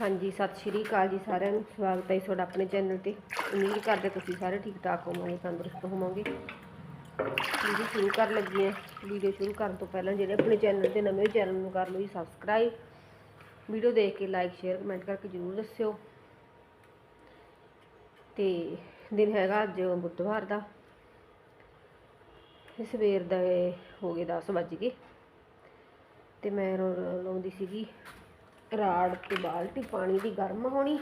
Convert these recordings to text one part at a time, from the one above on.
ਹਾਂਜੀ, ਸਤਿ ਸ਼੍ਰੀ ਅਕਾਲ ਜੀ ਸਾਰਿਆਂ ਨੂੰ। ਸਵਾਗਤ ਹੈ ਜੀ ਤੁਹਾਡਾ ਆਪਣੇ ਚੈਨਲ ਤੇ। ਉਮੀਦ ਕਰਦੇ ਤੁਸੀਂ ਸਾਰੇ ਠੀਕ ਠਾਕ ਹੋਵੋਗੇ, ਤੰਦਰੁਸਤ ਹੋਵੋਗੇ। ਵੀਡੀਓ ਸ਼ੁਰੂ ਕਰਨ ਲੱਗੀ ਹਾਂ। ਵੀਡੀਓ ਸ਼ੁਰੂ ਕਰਨ ਤੋਂ ਪਹਿਲਾਂ ਜਿਹੜੇ ਆਪਣੇ ਚੈਨਲ ਤੇ ਨਵੇਂ ਚੈਨਲ ਨੂੰ ਕਰ ਲਓ ਜੀ ਸਬਸਕ੍ਰਾਈਬ। ਵੀਡੀਓ ਦੇਖ ਕੇ ਲਾਈਕ, ਸ਼ੇਅਰ, ਕਮੈਂਟ ਕਰਕੇ ਜਰੂਰ ਦੱਸਿਓ। ਤੇ ਦਿਨ ਹੈਗਾ ਅੱਜ ਬੁੱਧਵਾਰ ਦਾ। ਸਵੇਰ ਦਾ ਹੋ ਗਏ 10 ਵੱਜ ਗਏ। ਤੇ ਮੈਂ ਰੋ- ਲਾਉਂਦੀ ਸੀਗੀ। ਰਾੜ ਤੇ ਬਾਲਟੀ ਪਾਣੀ ਦੀ ਗਰਮ ਹੋਣੀ।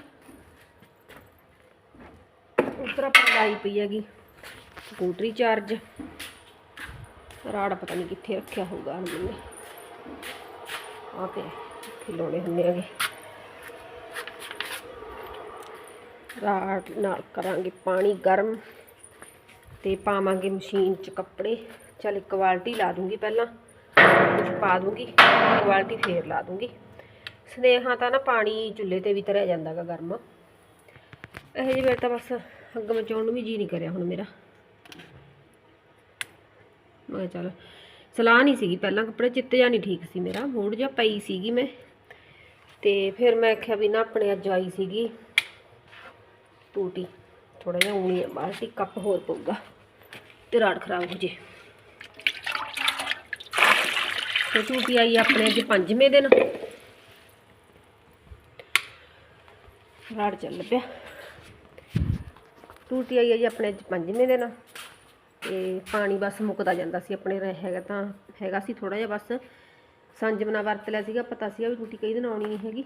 ਉੱਤਰ ਆਪਾਂ ਲਾਈ ਪਈ ਹੈਗੀ, ਸਕੂਟਰੀ ਚਾਰਜ। ਰਾੜ ਪਤਾ ਨਹੀਂ ਕਿੱਥੇ ਰੱਖਿਆ ਹੋਊਗਾ ਹੁਣ ਮੈਨੇ। ਆ ਤੇ ਖਿਲੋਣੇ ਹੁੰਦੇ ਹੈਗੇ। ਰਾੜ ਨਾਲ ਕਰਾਂਗੇ ਪਾਣੀ ਗਰਮ ਤੇ ਪਾਵਾਂਗੇ ਮਸ਼ੀਨ 'ਚ ਕੱਪੜੇ। ਚਲ ਇੱਕ ਬਾਲਟੀ ਲਾ ਦੂੰਗੀ ਪਹਿਲਾਂ ਕੁਝ ਪਾ ਦੂੰਗੀ, ਇੱਕ ਬਾਲਟੀ ਫੇਰ ਲਾ ਦੂੰਗੀ। ਸਨੇਹਾ ਤਾਂ ਨਾ ਪਾਣੀ ਚੁੱਲ੍ਹੇ ਤੇ ਵੀ ਧਰਿਆ ਜਾਂਦਾਗਾ ਗਰਮ। ਇਹ ਜਿਹੇ ਵੇਲੇ ਤਾਂ ਬਸ ਅੱਗ ਮਚਾਉਣ ਨੂੰ ਵੀ ਜੀ ਨਹੀਂ ਕਰਿਆ ਹੁਣ ਮੇਰਾ। ਮੈਂ ਕਿਹਾ ਚੱਲ, ਸਲਾਹ ਨਹੀਂ ਸੀਗੀ ਪਹਿਲਾਂ ਕੱਪੜੇ, ਚਿੱਤ ਜਾਂ ਨਹੀਂ ਠੀਕ ਸੀ ਮੇਰਾ, ਮੂਡ ਜਾਂ ਪਈ ਸੀਗੀ ਮੈਂ। ਤੇ ਫਿਰ ਮੈਂ ਆਖਿਆ ਵੀ ਨਾ ਆਪਣੇ ਅੱਜ ਆਈ ਸੀਗੀ ਟੂਟੀ ਥੋੜਾ ਜਿਹਾ ਊਣੀ ਬਾਹਰ ਸੀ, ਕੱਪ ਹੋਰ ਪਊਗਾ ਤੇ ਰਾੜ ਖਰਾਬ ਹੋ ਜੇ। ਤੇ ਟੂਟੀ ਆਈ ਆਪਣੇ ਅੱਜ ਪੰਜਵੇਂ ਦਿਨ। ਰਾੜ ਚੱਲ ਪਿਆ। ਟੂਟੀ ਆਈ ਹੈ ਜੀ ਆਪਣੇ ਪੰਜਵੇਂ ਦਿਨ। ਤੇ ਪਾਣੀ ਬਸ ਮੁੱਕਦਾ ਜਾਂਦਾ ਸੀ ਆਪਣੇ ਰਹਿ, ਹੈਗਾ ਤਾਂ, ਹੈਗਾ ਸੀ ਥੋੜਾ ਜਿਹਾ ਬਸ। ਸੰਜਮਨਾ ਵਰਤ ਲਿਆ ਸੀਗਾ, ਪਤਾ ਸੀਗਾ ਵੀ ਟੂਟੀ ਕਈ ਦਿਨ ਆਉਣੀ ਨਹੀਂ ਹੈਗੀ।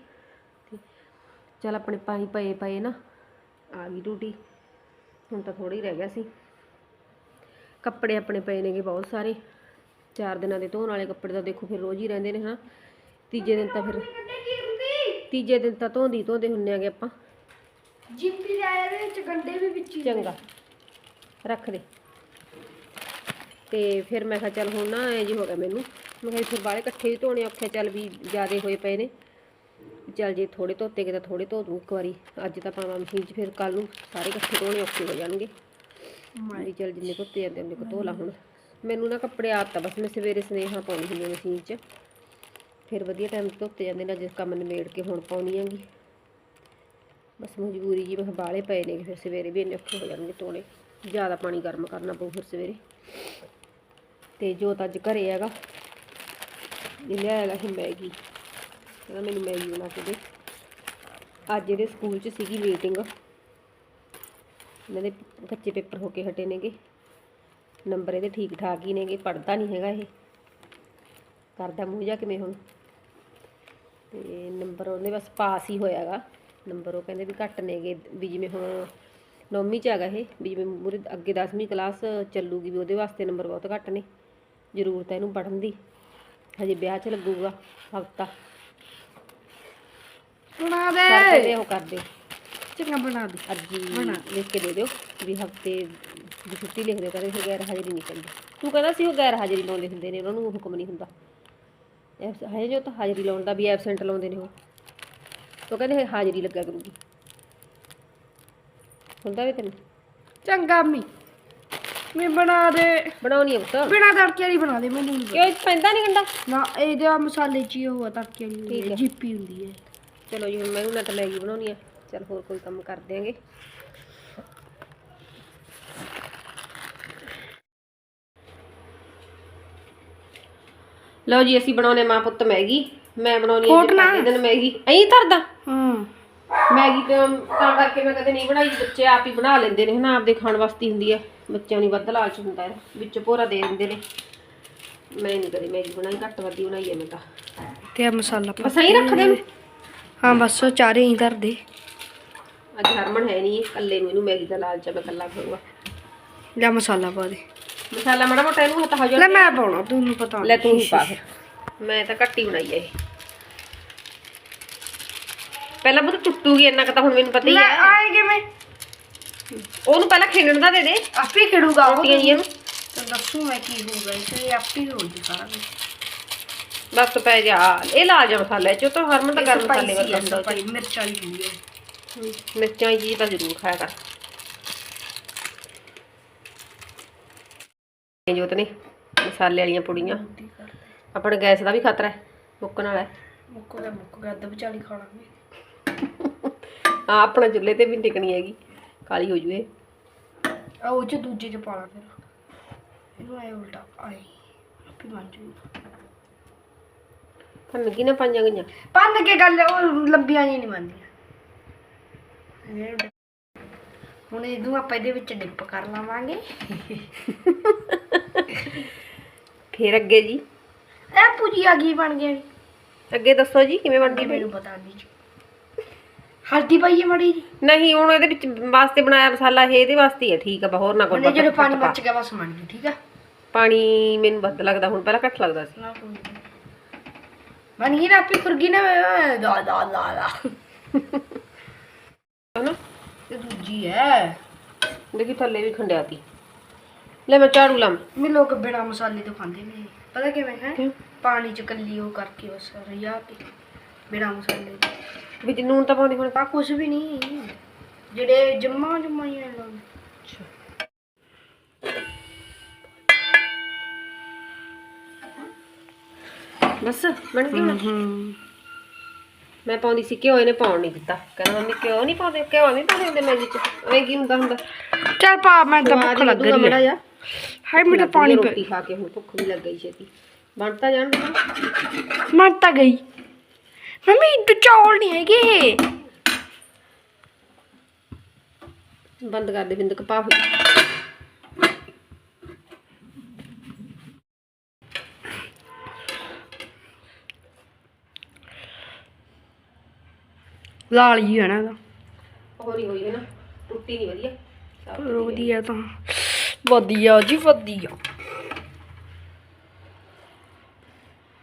ਤੇ ਚੱਲ ਆਪਣੇ ਪਾਣੀ ਪਏ ਪਏ ਨਾ, ਆ ਗਈ ਟੂਟੀ। ਹੁਣ ਤਾਂ ਥੋੜਾ ਹੀ ਰਹਿ ਗਿਆ ਸੀ। ਕੱਪੜੇ ਆਪਣੇ ਪਏ ਨੇਗੇ ਬਹੁਤ ਸਾਰੇ। ਚਾਰ ਦਿਨਾਂ ਦੇ ਧੋਣ ਵਾਲੇ ਕੱਪੜੇ ਤਾਂ ਦੇਖੋ ਫਿਰ ਰੋਜ਼ ਹੀ ਰਹਿੰਦੇ ਨੇ ਹਾਂ ਤੀਜੇ ਦਿਨ ਤਾਂ ਫਿਰ, ਤੀਜੇ ਦਿਨ ਤਾਂ ਧੋਂਦੀ ਧੋਂਦੇ ਹੁੰਨੇ ਆਗੇ ਆਪਾਂ। ਜਿੱਪੀ ਦੇ ਵਿੱਚ ਗੰਡੇ ਵੀ ਵਿੱਚ ਹੀ ਚੰਗਾ। ਰੱਖ ਦੇ। ਤੇ ਫਿਰ ਮੈਂ ਕਿਹਾ ਚੱਲ ਹੁਣ ਨਾ ਐ ਜੀ ਹੋ ਗਿਆ ਮੈਨੂੰ। ਮੈਂ ਕਿਹਾ ਫਿਰ ਬਾਹਲੇ ਇਕੱਠੇ ਵੀ ਧੋਣੇ ਔਖੇ ਚੱਲ ਵੀ ਜ਼ਿਆਦੇ ਹੋਏ ਪਏ ਨੇ। ਚੱਲ ਜੇ ਥੋੜੇ ਧੋਤੇ ਗਏ ਤਾਂ ਥੋੜੇ ਧੋ ਦੂੰ ਇੱਕ ਵਾਰੀ। ਅੱਜ ਤਾਂ ਪਾਵਾਂ ਮਸ਼ੀਨ 'ਚ ਫਿਰ ਕੱਲ ਨੂੰ ਸਾਰੇ ਇਕੱਠੇ ਧੋਣੇ ਔਖੇ ਹੋ ਜਾਣਗੇ। ਵੀ ਚੱਲ ਜਿੰਨੇ ਧੋਤੇ ਜਾਂਦੇ ਉਹਨੇ ਕੋ ਧੋ ਲਾ ਹੁਣ। ਮੈਨੂੰ ਨਾ ਕੱਪੜੇ ਆਪ ਤਾਂ ਬਸ ਮੈਂ ਸਵੇਰੇ ਸਨੇਹਾ ਪਾਉਣੀ ਹੁੰਦੀ ਮਸ਼ੀਨ 'ਚ। ਫਿਰ ਵਧੀਆ ਟਾਈਮ ਧੋਤੇ ਜਾਂਦੇ ਨੇ ਜਿਸ ਕੰਮ ਨਿਬੇੜ ਕੇ ਹੁਣ ਪਾਉਣੀ ਆਂਗੀ ਬਸ ਮਜਬੂਰੀ ਜੀ ਮੈਂ ਕਿਹਾ ਬਾਹਲੇ ਪਏ ਨੇ ਫਿਰ ਸਵੇਰੇ ਵੀ ਇੰਨੇ ਔਖੇ ਹੋ ਜਾਣਗੇ ਤੋਲੇ ਜ਼ਿਆਦਾ ਪਾਣੀ ਗਰਮ ਕਰਨਾ ਪਊ ਫਿਰ ਸਵੇਰੇ। ਤੇ ਜੋਤ ਅੱਜ ਘਰੇ ਹੈਗਾ। ਇਹ ਲਿਆਇਆ ਸੀ ਮੈਗੀ। ਕਹਿੰਦਾ ਮੈਨੂੰ ਮੈਗੀ ਬਣਾ ਕੇ ਦੇ। ਅੱਜ ਇਹਦੇ ਸਕੂਲ 'ਚ ਸੀਗੀ ਮੀਟਿੰਗ। ਇਹਨਾਂ ਦੇ ਕੱਚੇ ਪੇਪਰ ਹੋ ਕੇ ਹਟੇ ਨੇਗੇ। ਨੰਬਰ ਇਹਦੇ ਠੀਕ ਠਾਕ ਹੀ ਨੇਗੇ ਪੜਦਾ ਨਹੀਂ ਹੈਗਾ ਇਹ। ਕਰਦਾ ਮੂੰਹ ਜਾ ਕਿਵੇਂ ਹੁਣ। ਤੇ ਨੰਬਰ ਉਹਨੇ ਬਸ ਪਾਸ ਹੀ ਹੋਇਆਗਾ। ਨੰਬਰ ਉਹ ਕਹਿੰਦੇ ਵੀ ਘੱਟ ਨੇਗੇ ਵੀ ਜਿਵੇਂ ਹੁਣ ਨੌਵੀਂ ਚ ਹੈਗਾ ਇਹ ਵੀ ਜਿਵੇਂ ਮੂਹਰੇ ਅੱਗੇ 10ਵੀਂ ਕਲਾਸ ਚੱਲੂਗੀ ਵੀ ਉਹਦੇ ਵਾਸਤੇ ਨੰਬਰ ਬਹੁਤ ਘੱਟ ਨੇ। ਜ਼ਰੂਰਤ ਹੈ ਇਹਨੂੰ ਪੜ੍ਹਨ ਦੀ। ਹਜੇ ਵਿਆਹ 'ਚ ਲੱਗੂਗਾ ਹਫਤਾ। ਬਣਾ ਦੇ। ਉਹ ਕਰਦੇ ਚੰਗਾ ਬਣਾ ਦੇ। ਅਰਜੀ ਲਿਖ ਕੇ ਦੇ ਦਿਓ ਵੀ ਹਫ਼ਤੇ ਦੀ ਛੁੱਟੀ ਲਿਖ ਦਿਓ ਕਹਿੰਦੇ ਫਿਰ ਗੈਰ ਹਾਜ਼ਰੀ ਨਹੀਂ ਚਾਹੀਦੀ ਤੂੰ ਕਹਿੰਦਾ ਸੀ ਉਹ ਗੈਰ ਹਾਜ਼ਰੀ ਲਾਉਂਦੇ ਹੁੰਦੇ ਨੇ ਉਹਨਾਂ ਨੂੰ ਹੁਕਮ ਨਹੀਂ ਹੁੰਦਾ। ਹੈ ਜੋ ਤਾਂ ਹਾਜ਼ਰੀ ਲਾਉਣ ਦਾ ਵੀ ਐਬਸੈਂਟ ਲਾਉਂਦੇ ਨੇ ਉਹ। ਉਹ ਕਹਿੰਦੇ ਹਾਜ਼ਰੀ ਲੱਗਾ ਕਰੂਗੀ। ਹੁੰਦਾ ਵੀ ਤੈਨੂੰ? ਚੰਗਾ ਮੀ। ਮੈਂ ਬਣਾ ਦੇ। ਬਣਾਉਣੀ ਹੈ ਪੁੱਤ। ਬਿਨਾ ਤੜਕੇ ਵਾਲੀ ਬਣਾ ਦੇ ਮੈਨੂੰ ਨਹੀਂ ਕਿਉਂ 'ਚ ਪੈਂਦਾ ਨਹੀਂ ਗੰਡਾ? ਨਾ ਇਹਦੇ ਆ ਮਸਾਲੇ ਚ ਹੀ ਹੋਆ ਤੜਕੇ ਵਾਲੀ ਹੁੰਦੀ ਠੀਕ ਹੈ ਹੈ। ਜਿੱਪੀ ਹੁੰਦੀ ਹੈ। ਚਲੋ ਜੀ ਹੁਣ ਮੈਨੂੰ ਨਾ ਤਾਂ ਮੈਗੀ ਬਣਾਉਣੀ ਆ। ਚਲ ਹੋਰ ਕੋਈ ਕੰਮ ਕਰ ਦਿਆਂਗੇ। ਲਓ ਜੀ ਅਸੀਂ ਬਣਾਉਨੇ ਮਾਂ ਪੁੱਤ ਮੈਗੀ। ਮੈਂ ਬਣਾਉਣੀ ਆ ਖੋਟ ਨਾ। ਜੀ ਦਿਨ ਮੈਗੀ। ਐਂ ਧਰਦਾ। ਹਾਂ। ਮੈਗੀ ਤਾਂ ਤਾਂ ਕਰਕੇ ਮੈਂ ਕਦੇ ਨਹੀਂ ਬਣਾਈ। ਬੱਚੇ ਆਪ ਹੀ ਬਣਾ ਲੈਂਦੇ ਨੇ ਹਨਾ ਆਪਦੇ ਖਾਣ ਵਾਸਤੇ ਹੀ ਹੁੰਦੀ ਹੈ ਬੱਚਿਆਂ ਨੂੰ ਵੱਧ ਲਾਲਚ ਹੁੰਦਾ ਹੈ ਵਿੱਚ ਭੋਰਾ ਦੇ ਦਿੰਦੇ ਨੇ। ਮੈਂ ਨਹੀਂ ਕਦੇ ਮੈਗੀ ਬਣਾਈ ਘੱਟ ਵੱਧ ਹੀ ਬਣਾਈ ਹੈ ਮੈਂ ਤਾਂ। ਤੇ ਆ ਮਸਾਲਾ ਪਾ ਬਸ ਐਂ ਰੱਖ ਦੇ। ਹਾਂ ਬਸ ਉਹ ਚਾਰੇ ਹੀ ਧਰ ਦੇ। ਅੱਜ ਹਰਮਨ ਹੈ ਨਹੀਂ ਇਕੱਲੇ ਨੂੰ ਇਹਨੂੰ ਮੈਗੀ ਦਾ ਲਾਲਚ ਹੈ ਮੈਂ ਇਕੱਲਾ ਖਾਊਗਾ। ਲੈ ਮਸਾਲਾ ਪਾ ਦੇ। ਮਸਾਲਾ ਮਾੜਾ ਮੋਟਾ ਇਹਨੂੰ ਹੱਥ ਹੋ ਲੈ ਮੈਂ ਪਾਉਣਾ ਤੈਨੂੰ ਪਤਾ। ਲੈ ਤੂੰ ਹੀ ਪਾ ਫਿਰ। ਮੈਂ ਤਾਂ ਘੱਟ ਹੀ ਬਣਾਈ ਹੈ ਇਹ। ਪਹਿਲਾਂ ਬਹੁਤ ਟੁੱਟੂਗੀ ਇੰਨਾ ਕੁ ਤਾਂ ਹੁਣ ਮੈਨੂੰ ਪਤਾ ਹੀ ਲੈ ਹੈ ਆਏ ਕਿਵੇਂ? ਉਹਨੂੰ ਪਹਿਲਾਂ ਖੇਡਣ ਦਾ ਦੇ ਦੇ। ਆਪੇ ਖੜੂਗਾ ਉਹ ਰੋਟੀਆਂ ਜੀਆਂ ਨੂੰ। ਤਾਂ ਦੱਸੂ ਮੈਂ ਕੀ ਹੋਊਗਾ ਇਹ ਆਪੇ ਹੀ ਹੋ ਜੂ ਸਾਰਾ ਕੁਝ ਬਸ ਪੈ ਜਾ ਇਹ ਲਾ ਜਾ ਮਸਾਲਾ ਚੋਂ ਤਾਂ ਹਰਮਨ ਤਾਂ ਗਰਮ ਮਸਾਲੇ ਵਰਗਾ ਹੁੰਦਾ ਉਹ 'ਚ। ਭਾਈ ਮਿਰਚ ਵਾਲੀ ਹੁੰਦੀ ਹੈ ਹਮ, ਮਿਰਚਾਂ ਚੀਜ਼ ਤਾਂ ਜ਼ਰੂਰ ਖਾਇਆ ਕਰ। ਇਹ ਜੋਤ ਨੇ ਮਸਾਲੇ ਵਾਲੀਆਂ ਪੁੜੀਆਂ। ਆਪਣੇ ਗੈਸ ਦਾ ਵੀ ਖਤਰਾ ਹੈ ਮੁੱਕਣ ਵਾਲਾ ਹੈ। ਮੁੱਕ ਗਿਆ ਮੁੱਕ ਗਿਆ ਅੱਧ ਵਿਚਾਲੀ ਖਾ ਲਾਂਗੇ। ਹਾਂ ਆਪਣਾ ਚੁੱਲ੍ਹੇ ਤੇ ਵੀ ਟਿਕਣੀ ਹੈਗੀ ਕਾਲੀ ਹੋ ਜੂਏ। ਆ ਉਹ ਚ ਦੂਜੇ ਚ ਪਾ ਲਾ ਫਿਰ। ਇਹਨੂੰ ਆਏ ਉਲਟਾ ਆਏ ਆਪੇ ਬਣ ਜੂ। ਭੰਨ ਕੀ ਨਾ ਪੰਜਾਂ ਗਈਆਂ? ਪੰਨ ਕੇ ਗੱਲ ਉਹ ਲੰਬੀਆਂ ਜੀ ਨਹੀਂ ਬਣਦੀਆਂ। ਇਹ ਹੁਣ ਇਹਨੂੰ ਆਪਾਂ ਇਹਦੇ ਵਿੱਚ ਡਿਪ ਕਰ ਲਾਵਾਂਗੇ। ਫੇਰ ਅੱਗੇ ਜੀ। ਇਹ ਭੁਜੀਆ ਕੀ ਬਣ ਜੀ? ਅੱਗੇ ਦੱਸੋ ਜੀ ਕਿਵੇਂ ਬਣਦੀ ਮੈਨੂੰ ਪਤਾ ਨਹੀਂ ਜੀ। ਹਲਦੀ ਪਾਈਏ ਮੜੀ ਜੀ? ਨਹੀਂ ਹੁਣ ਇਹਦੇ ਵਿੱਚ ਵਾਸਤੇ ਬਣਾਇਆ ਮਸਾਲਾ ਇਹ ਇਹਦੇ ਵਾਸਤੇ ਹੀ ਹੈ ਠੀਕ ਆ ਬਾ ਹੋਰ ਨਾ ਕੋਈ ਉਹਨੇ ਜਦੋਂ ਪਾਣੀ ਪਾ। ਮੱਚ ਗਿਆ ਬਸ ਬਣ ਗਈ ਠੀਕ ਆ? ਪਾਣੀ ਮੈਨੂੰ ਵੱਧ ਲੱਗਦਾ ਹੁਣ ਪਹਿਲਾਂ ਘੱਟ ਲੱਗਦਾ ਸੀ। ਬਣ ਗਈ ਨਾ ਆਪੀ ਫੁਰਗੀ ਨਾ ਦਾ ਦਾ ਦਾ ਦਾ ਹਨਾ? ਇਹ ਦੂਜੀ ਹੈ। ਦੇਖੀ ਥੱਲੇ ਵੀ ਖੰਡਿਆਤੀ ਲੈ ਮੈਂ ਝਾੜੂ ਲਾਵਾਂ। ਮੇ ਲੋਕ ਬਿਨਾ ਮਸਾਲੇ ਤੋਂ ਖਾਂਦੇ ਨੇ। ਪਤਾ ਕਿਵੇਂ ਹੈ? ਪਾਣੀ ਚ ਕੱਲੀ ਉਹ ਕਰਕੇ ਬਸ ਰਿਆ ਕੇ ਬਿਨਾ ਮਸਾਲੇ ਦੇ। ਵਿੱਚ ਨੂਨ ਤਾਂ ਪਾਉਂਦੀ ਹੁਣ ਆ ਕੁਝ ਵੀ ਨਹੀਂ। ਜਿਹੜੇ ਜੰਮਾ ਜੰਮਾ ਹੀ ਬਸ ਬਣ ਗਈ ਮੈਂ ਪਾਉਂਦੀ ਸੀ ਘਿਓ ਇਹਨੇ ਪਾਉਣ ਨਹੀਂ ਦਿੱਤਾ। ਕਹਿੰਦਾ ਮੰਮੀ ਘਿਓ ਨਹੀਂ ਪਾਉਂਦੇ ਘਿਓ ਨਹੀਂ ਪਾਉਂਦੇ ਹੁੰਦੇ ਮੈਗੀ ਚ। ਐ ਕੀ ਹੁੰਦਾ ਹੁੰਦਾ? ਚੱਲ ਪਾ ਮੈਂ ਤਾਂ ਭੁੱਖ ਲੱਗ ਰਹੀ ਹੈ। ਹਾਏ ਮੇਰਾ ਪਾਣੀ ਪੀ ਰੋਟੀ ਖਾ ਕੇ ਹੁਣ ਭੁੱਖ ਵੀ ਲੱਗ ਗਈ ਛੇਤੀ। ਬਣ ਤਾਂ ਜਾਣ ਮਰ ਤਾਂ ਗਈ। ਮੰਮੀ ਇੱਧਰ ਚੌਲ ਨਹੀਂ ਹੈਗੇ। ਬੰਦ ਕਰ ਦੇ ਬਿੰਦ ਕਪਾ ਹੋਈ। ਲਾਲ ਹੀ ਹੈ ਨਾ ਇਹਦਾ। ਹੋਰੀ ਹੋਈ ਹੈ ਨਾ ਟੁੱਟੀ ਨਹੀਂ ਵਧੀਆ। ਸਭ ਵਧੀਆ। ਤਾਂ। ਵਧੀਆ ਜੀ ਵਧੀਆ।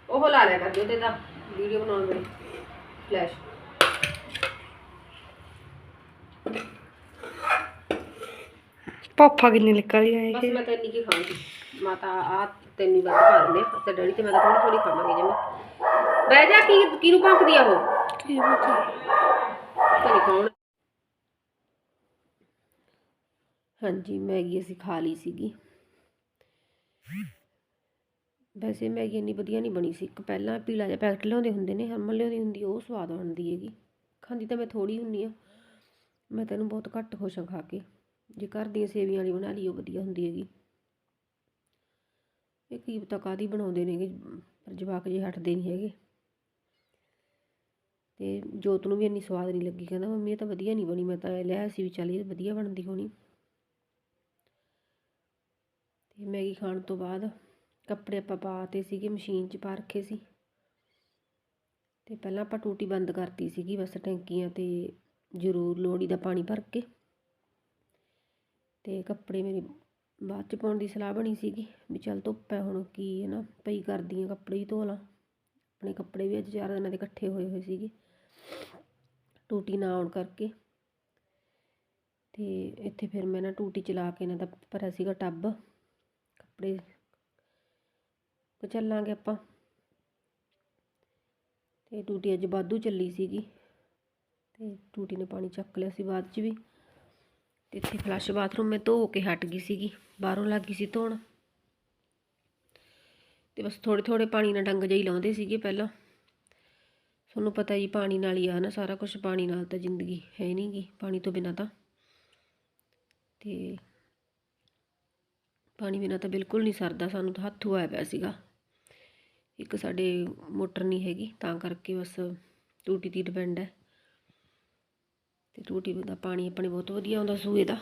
ਉਹ ਲਾ ਲਿਆ ਕਰ ਜੋ ਤੇ ਦਾ ਵੀਡੀਓ ਬਣਾਉਣ ਵੇਲੇ। ਫਲੈਸ਼ ਪਾਪਾ ਕਿੰਨੇ ਨਿਕਲ ਗਏ ਬਸ ਮੈਂ ਤਾਂ ਇੰਨੀ ਕੀ ਖਾਊਂਗੀ। ਮਾਤਾ ਆ ਤੈਨੂੰ ਵੱਧ ਪਾ ਦਿੰਦੇ ਤੇ ਡੈਡੀ ਤੇ ਮੈਂ ਤਾਂ ਥੋੜੀ ਥੋੜੀ ਖਾਵਾਂਗੇ ਜਿਵੇਂ ਬਹਿ ਜਾ ਕੀ ਕਿਹਨੂੰ ਭੌਂਕਦੀ ਆ ਉਹ? ਕੀ ਪਤਾ ਪਤਾ ਨਹੀਂ ਕੌਣ। ਹਾਂਜੀ, ਮੈਗੀ ਅਸੀਂ ਖਾ ਲਈ ਸੀਗੀ। ਵੈਸੇ ਮੈਗੀ ਇੰਨੀ ਵਧੀਆ ਨਹੀਂ ਬਣੀ ਸੀ। ਇੱਕ ਪਹਿਲਾਂ ਪੀਲਾ ਜਿਹਾ ਪੈਕਟ ਲਿਆਉਂਦੇ ਹੁੰਦੇ ਨੇ ਹਰਮਲ ਲਿਆਉਂਦੀ ਹੁੰਦੀ ਉਹ ਸਵਾਦ ਬਣਦੀ ਹੈਗੀ। ਖਾਂਦੀ ਤਾਂ ਮੈਂ ਥੋੜੀ ਹੁੰਨੀ ਆ। ਮੈਂ ਤੈਨੂੰ ਬਹੁਤ ਘੱਟ ਖੁਸ਼ ਹਾਂ ਖਾ ਕੇ, ਜੇ ਘਰ ਦੀਆਂ ਸੇਵੀਆਂ ਵਾਲੀ ਬਣਾ ਲਈ, ਉਹ ਵਧੀਆ ਹੁੰਦੀ ਹੈਗੀ। ਇਹ ਕੀ ਪਤਾ ਕਾਦੀ ਬਣਾਉਂਦੇ ਨੇਗੇ, ਪਰ ਜਵਾਕ ਜੇ ਹਟਦੇ ਨਹੀਂ ਹੈਗੇ। ਤੇ ਜੋਤ ਨੂੰ ਵੀ ਇੰਨੀ ਸਵਾਦ ਨਹੀਂ ਲੱਗੀ, ਕਹਿੰਦਾ ਮੰਮੀ ਇਹ ਤਾਂ ਵਧੀਆ ਨਹੀਂ ਬਣੀ, ਮੈਂ ਤਾਂ ਲਿਆ ਸੀ ਵੀ ਚੱਲ ਇਹ ਵਧੀਆ ਬਣਦੀ ਹੋਣੀ। ਤੇ ਮੈਗੀ ਖਾਣ ਤੋਂ ਬਾਅਦ ਕੱਪੜੇ ਆਪਾਂ ਪਾਤੇ ਸੀਗੇ, ਮਸ਼ੀਨ 'ਚ ਪਾ ਰੱਖੇ ਸੀ। ਤੇ ਪਹਿਲਾਂ ਆਪਾਂ ਟੂਟੀ ਬੰਦ ਕਰਤੀ ਸੀਗੀ ਬਸ ਟੈਂਕੀਆਂ ਤੇ ਜ਼ਰੂਰ ਲੋੜੀ ਦਾ ਪਾਣੀ ਭਰ ਕੇ। ਤੇ ਕੱਪੜੇ ਮੇਰੇ ਬਾਅਦ 'ਚ ਪਾਉਣ ਦੀ ਸਲਾਹ ਬਣੀ ਸੀਗੀ ਵੀ ਚੱਲ ਧੁੱਪ ਹੈ ਹੁਣ ਕੀ ਹੈ ਨਾ ਪਈ ਕਰਦੀ ਆ ਕੱਪੜੇ ਹੀ ਧੋ ਲਾਂ। ਆਪਣੇ ਕੱਪੜੇ ਵੀ ਅੱਜ ਚਾਰ ਦਿਨਾਂ ਦੇ ਇਕੱਠੇ ਹੋਏ ਹੋਏ ਸੀਗੇ। ਟੂਟੀ ਨਾ ਆਉਣ ਕਰਕੇ। ਤੇ ਇੱਥੇ ਫਿਰ ਮੈਂ ਨਾ ਟੂਟੀ ਚਲਾ ਕੇ ਇਹਨਾਂ ਦਾ ਭਰਿਆ ਸੀਗਾ ਟੱਬ। ਕੱਪੜੇ ਚੱਲਾਂਗੇ ਆਪਾਂ। ਤੇ ਟੂਟੀ ਅੱਜ ਵਾਧੂ ਚੱਲੀ ਸੀਗੀ। ਤੇ ਟੂਟੀ ਨੇ ਪਾਣੀ ਚੱਕ ਲਿਆ ਸੀ ਬਾਅਦ ਚ ਵੀ। ਤੇ ਇੱਥੇ ਫਲੱਸ਼ ਬਾਥਰੂਮ ਮੈਂ ਧੋ ਕੇ ਹਟ ਗਈ ਸੀਗੀ। ਬਾਹਰੋਂ ਲੱਗ ਗਈ ਸੀ ਧੋਣ। ਤੇ ਬਸ ਥੋੜੇ ਥੋੜੇ ਪਾਣੀ ਨਾਲ ਡੰਗ ਜਿਹੀ ਲਾਉਂਦੇ ਸੀਗੇ ਪਹਿਲਾਂ। ਤੁਹਾਨੂੰ ਪਤਾ ਜੀ ਪਾਣੀ ਨਾਲ ਹੀ ਆ ਨਾ ਸਾਰਾ ਕੁਝ ਪਾਣੀ ਨਾਲ ਤਾਂ ਜ਼ਿੰਦਗੀ ਹੈ ਨਹੀਂ ਗੀ ਪਾਣੀ ਤੋਂ ਬਿਨਾਂ ਤਾਂ। ਤੇ ਪਾਣੀ ਬਿਨਾਂ ਤਾਂ ਬਿਲਕੁਲ ਨਹੀਂ ਸਰਦਾ, ਸਾਨੂੰ ਤਾਂ ਹੱਥੋਂ ਆਇਆ ਪਿਆ ਸੀਗਾ। ਇੱਕ ਸਾਡੇ ਮੋਟਰ ਨਹੀਂ ਹੈਗੀ, ਤਾਂ ਕਰਕੇ ਬਸ ਟੂਟੀ ਤੇ ਡਿਪੈਂਡ ਹੈ। ਤੇ ਟੂਟੀ ਦਾ ਪਾਣੀ ਆਪਣੇ ਬਹੁਤ ਵਧੀਆ ਆਉਂਦਾ ਸੂਏ ਦਾ।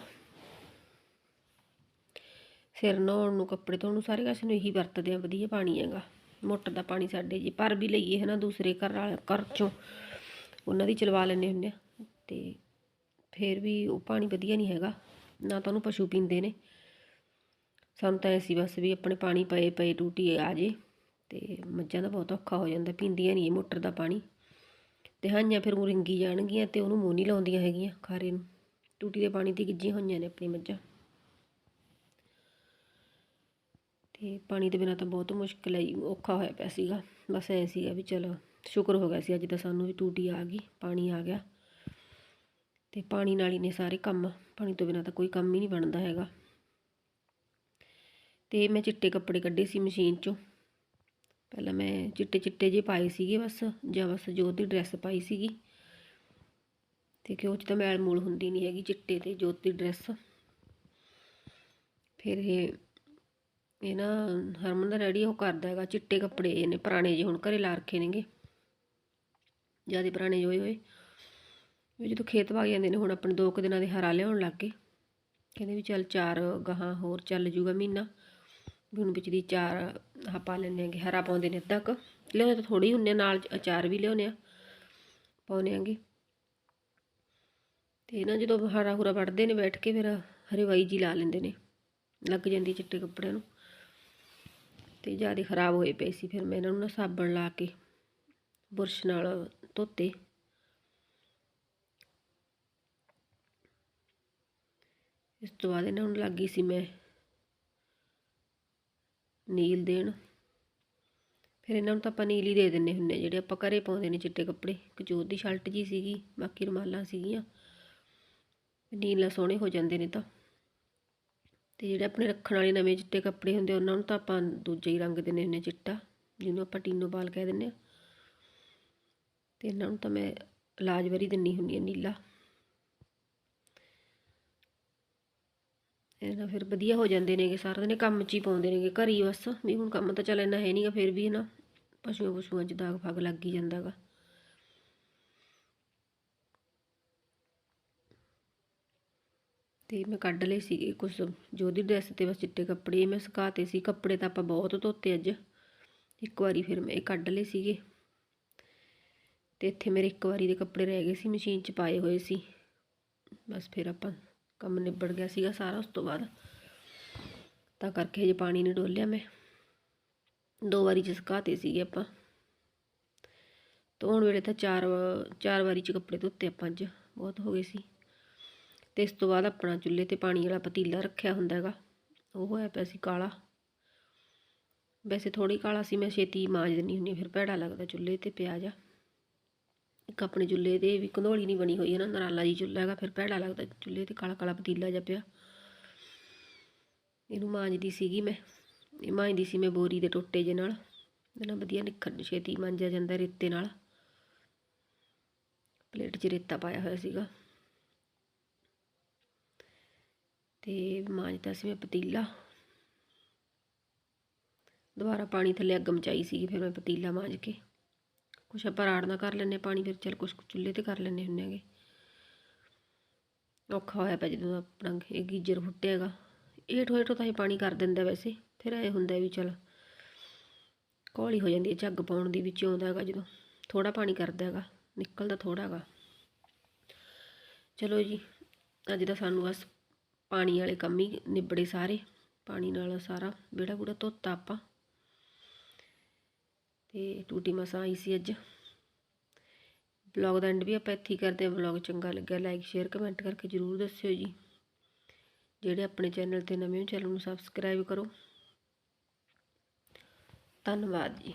ਸਿਰ ਨਹਾਉਣ ਨੂੰ, ਕੱਪੜੇ ਧੋਣ ਨੂੰ ਸਾਰੇ ਕਾਸੇ ਨੂੰ ਇਹੀ ਵਰਤਦੇ ਆ, ਵਧੀਆ ਪਾਣੀ ਹੈਗਾ। ਮੋਟਰ ਦਾ ਪਾਣੀ ਸਾਡੇ ਜੀ ਪਰ ਵੀ ਲਈਏ ਹੈ ਨਾ ਦੂਸਰੇ ਘਰ ਵਾਲੇ, ਘਰ ਚੋਂ, ਉਹਨਾਂ ਦੀ ਚਲਵਾ ਲੈਂਦੇ ਹੁੰਦੇ ਆ। ਤੇ ਫਿਰ ਵੀ ਉਹ ਪਾਣੀ ਵਧੀਆ ਨਹੀਂ ਹੈਗਾ, ਨਾ ਤਾਂ ਉਹਨੂੰ ਪਸ਼ੂ ਪੀਂਦੇ ਨੇ। ਸਾਨੂੰ ਤਾਂ ਐਸੀ ਬਸ ਵੀ ਆਪਣੇ ਪਾਣੀ ਪਏ ਪਏ ਟੂਟੀ ਆ ਜੇ ਤੇ ਮੱਝਾਂ ਦਾ ਬਹੁਤ ਔਖਾ ਹੋ ਜਾਂਦਾ ਪੀਂਦੀਆਂ ਨਹੀਂ ਇਹ ਮੋਟਰ ਦਾ ਪਾਣੀ। ਤੇ ਹਾਂਆਂ ਫਿਰ ਉਹ ਰਿੰਗੀ ਜਾਣਗੀਆਂ ਤੇ ਉਹਨੂੰ ਮੂੰਹ ਨਹੀਂ ਲਾਉਂਦੀਆਂ ਹੈਗੀਆਂ ਖਾਰੇ ਨੂੰ। ਟੂਟੀ ਦੇ ਪਾਣੀ ਤੇ ਗਿੱਜੀਆਂ ਹੋਈਆਂ ਨੇ ਆਪਣੀ ਮੱਝਾਂ। ਤੇ ਪਾਣੀ ਦੇ ਬਿਨਾਂ ਤਾਂ ਬਹੁਤ ਮੁਸ਼ਕਿਲ ਹੈ ਜੀ, ਔਖਾ ਹੋਇਆ ਪਿਆ ਸੀਗਾ। ਬਸ ਐ ਸੀਗਾ ਵੀ ਚਲੋ ਸ਼ੁਕਰ ਹੋ ਗਿਆ ਸੀ ਅੱਜ ਤਾਂ ਸਾਨੂੰ ਵੀ ਟੂਟੀ ਆ ਗਈ ਪਾਣੀ ਆ ਗਿਆ। ਤੇ ਪਾਣੀ ਨਾਲ ਹੀ ਨੇ ਸਾਰੇ ਕੰਮ ਪਾਣੀ ਤੋਂ ਬਿਨਾਂ ਤਾਂ ਕੋਈ ਕੰਮ ਹੀ ਨਹੀਂ ਬਣਦਾ ਹੈਗਾ। ਤੇ ਮੈਂ ਚਿੱਟੇ ਕੱਪੜੇ ਕੱਢੇ ਸੀ ਮਸ਼ੀਨ 'ਚੋਂ। ਪਹਿਲਾਂ ਮੈਂ ਚਿੱਟੇ ਚਿੱਟੇ ਜਿਹੇ ਪਾਏ ਸੀਗੇ ਬਸ, ਜਾਂ ਬਸ ਜੋਤ ਦੀ ਡਰੈਸ ਪਾਈ ਸੀਗੀ। ਤੇ ਕਿ 'ਚ ਤਾਂ ਮੈਲ ਮੂਲ ਹੁੰਦੀ ਨਹੀਂ ਹੈਗੀ ਚਿੱਟੇ ਤੇ ਜੋਤ ਦੀ ਡਰੈਸ ਫਿਰ ਇਹ ਇਹ ਨਾ ਹਰਮਨ ਦਾ ਡੈਡੀ ਉਹ ਕਰਦਾ ਹੈਗਾ ਚਿੱਟੇ ਕੱਪੜੇ, ਇਹਨੇ ਪੁਰਾਣੇ ਜਿਹੇ ਹੁਣ ਘਰੇ ਲਾ ਰੱਖੇ ਨੇਗੇ। ਜ਼ਿਆਦਾ ਪੁਰਾਣੇ ਜਿਹੇ ਹੋਏ ਹੋਏ। ਵੀ ਜਦੋਂ ਖੇਤ ਵਗ ਜਾਂਦੇ ਨੇ, ਹੁਣ ਆਪਣੇ ਦੋ ਕੁ ਦਿਨਾਂ ਦੇ ਹਰਾ ਲਿਆਉਣ ਲੱਗ ਗਏ। ਕਹਿੰਦੇ ਵੀ ਚੱਲ ਚਾਰ ਗਾਹਾਂ ਹੋਰ ਚੱਲ ਜੂਗਾ ਮਹੀਨਾ। ਵੀ ਹੁਣ ਵਿੱਚ ਦੀ ਚਾਰ ਆਹ ਪਾ ਲੈਂਦੇ ਆਂਗੇ ਹਰਾ ਪਾਉਂਦੇ ਨੇ ਅੱਧਾ ਕੁ। ਲਿਆਉਂਦੇ ਤਾਂ ਥੋੜੀ ਹੁੰਨੇ ਨਾਲ ਅਚਾਰ ਵੀ ਲਿਆਉਂਦੇ ਆ, ਪਾਉਂਦੇ ਆਂਗੇ ਤੇ ਨਾ ਜਦੋਂ ਹਰਾ ਹੁਰਾ ਵੱਢਦੇ ਨੇ, ਬੈਠ ਕੇ ਫਿਰ ਹਰੇਵਾਈ ਜੀ ਲਾ ਲੈਂਦੇ ਨੇ, ਲੱਗ ਜਾਂਦੀ ਚਿੱਟੇ ਕੱਪੜਿਆਂ ਨੂੰ। ਤੇ ਜ਼ਿਆਦਾ ਖਰਾਬ ਹੋਏ ਪਏ ਸੀ, ਫਿਰ ਮੈਂ ਇਹਨਾਂ ਨੂੰ ਨਾ ਸਾਬਣ ਲਾ ਕੇ ਬੁਰਸ਼ ਨਾਲ ਧੋਤੇ। ਇਸ ਤੋਂ ਬਾਅਦ ਇਹਨਾਂ ਨੂੰ ਲੱਗੀ ਸੀ ਮੈਂ ਨੀਲ ਦੇਣ। ਫਿਰ ਇਹਨਾਂ ਨੂੰ ਤਾਂ ਆਪਾਂ ਨੀਲ ਹੀ ਦੇ ਦਿੰਨੇ ਹੁੰਨੇ ਜਿਹੜੇ ਆਪਾਂ ਘਰੇ ਪਾਉਂਦੇ ਨੇ ਚਿੱਟੇ ਕੱਪੜੇ। ਕਜੋਤ ਦੀ ਸ਼ਰਟ ਜੀ ਸੀਗੀ, ਬਾਕੀ ਰੁਮਾਲਾਂ ਸੀਗੀਆਂ। ਨੀਲ ਨਾਲ ਸੋਹਣੇ ਹੋ ਜਾਂਦੇ ਨੇ ਤਾਂ। ਤੇ ਜਿਹੜੇ ਆਪਣੇ ਰੱਖਣ ਵਾਲੇ ਨਵੇਂ ਚਿੱਟੇ ਕੱਪੜੇ ਹੁੰਦੇ, ਉਹਨਾਂ ਨੂੰ ਤਾਂ ਆਪਾਂ ਦੂਜੇ ਹੀ ਰੰਗ ਦਿੰਦੇ ਹੁੰਨੇ ਚਿੱਟਾ, ਜਿਹਨੂੰ ਆਪਾਂ ਟੀਨੋ ਬਾਲ ਕਹਿ ਦਿੰਦੇ ਆ। ਤੇ ਇਹਨਾਂ ਨੂੰ ਤਾਂ ਮੈਂ ਇਲਾਜ ਵਾਰੀ ਦਿੰਨੀ ਹੁੰਨੀ ਆ ਨੀਲਾ। ਇਹ ਨਾ ਫਿਰ ਵਧੀਆ ਹੋ ਜਾਂਦੇ ਨੇਗੇ, ਸਾਰਾ ਦਿਨ ਕੰਮ 'ਚ ਹੀ ਪਾਉਂਦੇ ਨੇਗੇ, ਘਰ ਹੀ ਬਸ। ਵੀ ਹੁਣ ਕੰਮ ਤਾਂ ਚੱਲ ਇੰਨਾ ਹੈ ਨਹੀਂਗਾ ਫਿਰ ਵੀ ਨਾ ਪਸ਼ੂਆਂ ਪਸ਼ੂਆਂ 'ਚ ਦਾਗ ਫਾਗ ਲੱਗ ਹੀ ਜਾਂਦਾਗਾ ਤੇ ਮੈਂ ਕੱਢ ਲਏ ਸੀਗੇ ਕੁਝ ਜੋ ਦੀ ਡਰੈਸ ਤੇ ਬਸ ਚਿੱਟੇ ਕੱਪੜੇ ਮੈਂ ਸੁਕਾਤੇ ਸੀ, ਕੱਪੜੇ ਤਾਂ ਆਪਾਂ ਬਹੁਤ ਧੋਤੇ ਅੱਜ। ਇੱਕ ਵਾਰੀ ਫਿਰ ਮੈਂ ਇਹ ਕੱਢ ਲਏ ਸੀਗੇ। ਤੇ ਇੱਥੇ ਮੇਰੇ ਇੱਕ ਵਾਰੀ ਦੇ ਕੱਪੜੇ ਰਹਿ ਗਏ ਸੀ, ਮਸ਼ੀਨ 'ਚ ਪਾਏ ਹੋਏ ਸੀ। ਬਸ ਫਿਰ ਆਪਾਂ ਕੰਮ ਨਿਬੜ ਗਿਆ ਸੀਗਾ ਸਾਰਾ ਉਸ ਤੋਂ ਬਾਅਦ। ਤਾਂ ਕਰਕੇ ਹਜੇ ਪਾਣੀ ਨਹੀਂ ਡੋਲਿਆ ਮੈਂ। ਦੋ ਵਾਰੀ ਚ ਸੁਕਾਤੇ ਸੀਗੇ ਆਪਾਂ। ਧੋਣ ਵੇਲੇ ਤਾਂ ਚਾਰ ਵਾ- ਚਾਰ ਵਾਰੀ ਚ ਕੱਪੜੇ ਧੋਤੇ ਆਪਾਂ ਅੱਜ ਬਹੁਤ ਹੋ ਗਏ ਸੀ। ਤੇ ਇਸ ਤੋਂ ਬਾਅਦ ਆਪਣਾ ਚੁੱਲ੍ਹੇ ਤੇ ਪਾਣੀ ਵਾਲਾ ਪਤੀਲਾ ਰੱਖਿਆ ਹੁੰਦਾ ਹੈਗਾ। ਉਹ ਹੋਇਆ ਪਿਆ ਸੀ ਕਾਲਾ। ਵੈਸੇ ਥੋੜੀ ਕਾਲਾ ਸੀ ਮੈਂ ਛੇਤੀ ਮਾਂਜ ਦਿੰਦੀ ਹੁੰਦੀ ਹਾਂ, ਫਿਰ ਭੈੜਾ ਲੱਗਦਾ ਚੁੱਲ੍ਹੇ ਤੇ ਪਿਆ ਜਾ ਇੱਕ ਆਪਣੇ ਚੁੱਲ੍ਹੇ ਤੇ ਵੀ ਕੰਧੋਲੀ ਨਹੀਂ ਬਣੀ ਹੋਈ ਹੈ ਨਾ ਨਰਾਲਾ ਜੀ ਚੁੱਲ੍ਹਾ ਹੈਗਾ, ਫਿਰ ਭੈੜਾ ਲੱਗਦਾ ਚੁੱਲ੍ਹੇ ਤੇ ਕਾਲਾ ਕਾਲਾ ਪਤੀਲਾ ਜਿਹਾ ਪਿਆ। ਇਹਨੂੰ ਮਾਂਜਦੀ ਸੀਗੀ ਮੈਂ, ਇਹ ਮਾਂਜਦੀ ਸੀ ਮੈਂ ਬੋਰੀ ਦੇ ਟੋਟੇ ਜੇ ਨਾਲ, ਇਹਦੇ ਵਧੀਆ ਨਿਖਰ ਛੇਤੀ ਮਾਂਜਿਆ ਜਾਂਦਾ ਰੇਤੇ ਨਾਲ। ਪਲੇਟ 'ਚ ਰੇਤਾ ਪਾਇਆ ਹੋਇਆ ਸੀਗਾ। ਤੇ ਮਾਂਜਦਾ ਸੀ ਮੈਂ ਪਤੀਲਾ। ਦੁਬਾਰਾ ਪਾਣੀ ਥੱਲੇ ਅੱਗ ਮਚਾਈ ਸੀਗੀ, ਫਿਰ ਮੈਂ ਪਤੀਲਾ ਮਾਂਜ ਕੇ। ਕੁਛ ਆਪਾਂ ਰਾੜਨਾ ਕਰ ਲੈਂਦੇ ਹਾਂ, ਪਾਣੀ ਫਿਰ ਚੱਲ ਕੁਛ ਚੁੱਲ੍ਹੇ ਤੇ ਕਰ ਲੈਂਦੇ ਹੁੰਦੇ ਹੈਗੇ। ਔਖਾ ਹੋਇਆ ਪਿਆ ਜਦੋਂ ਆਪਣਾ ਇਹ ਗੀਜਰ ਫੁੱਟਿਆ ਹੈਗਾ। ਏਠੋ ਏਠੋ ਤਾਂ ਇਹ ਪਾਣੀ ਕਰ ਦਿੰਦਾ ਵੈਸੇ, ਫਿਰ ਇਹ ਹੁੰਦਾ ਵੀ ਚਲ ਕੌਲੀ ਹੋ ਜਾਂਦੀ ਹੈ, ਝੱਗ ਪਾਉਣ ਦੀ ਵਿੱਚ ਆਉਂਦਾ ਹੈਗਾ ਜਦੋਂ। ਥੋੜਾ ਪਾਣੀ ਕਰਦਾ ਹੈਗਾ, ਨਿਕਲਦਾ ਥੋੜਾ ਹੈਗਾ। ਚਲੋ ਜੀ, ਅੱਜ ਦਾ ਸਾਨੂੰ ਬਸ ਪਾਣੀ ਵਾਲੇ ਕੰਮ ਹੀ ਨਿਬੜੇ ਸਾਰੇ। ਪਾਣੀ ਨਾਲ ਸਾਰਾ ਵਿਹੜਾ ਬੂੜਾ ਧੋਤਾ ਆਪਾਂ। ਤੇ ਟੂਟੀ ਮਸਾਂ ਆਈ ਸੀ ਅੱਜ। ਬਲੌਗ ਦਾ ਐਂਡ ਵੀ ਆਪਾਂ ਇੱਥੇ ਹੀ ਕਰਦੇ ਹਾਂ। ਬਲੌਗ ਚੰਗਾ ਲੱਗਿਆ ਲਾਈਕ ਸ਼ੇਅਰ ਕਮੈਂਟ ਕਰਕੇ ਜਰੂਰ ਦੱਸਿਓ ਜੀ। ਜਿਹੜੇ ਆਪਣੇ ਚੈਨਲ ਤੇ ਨਵੇਂ ਹੋ, ਚੈਨਲ ਨੂੰ ਸਬਸਕ੍ਰਾਈਬ ਕਰੋ। ਧੰਨਵਾਦ ਜੀ।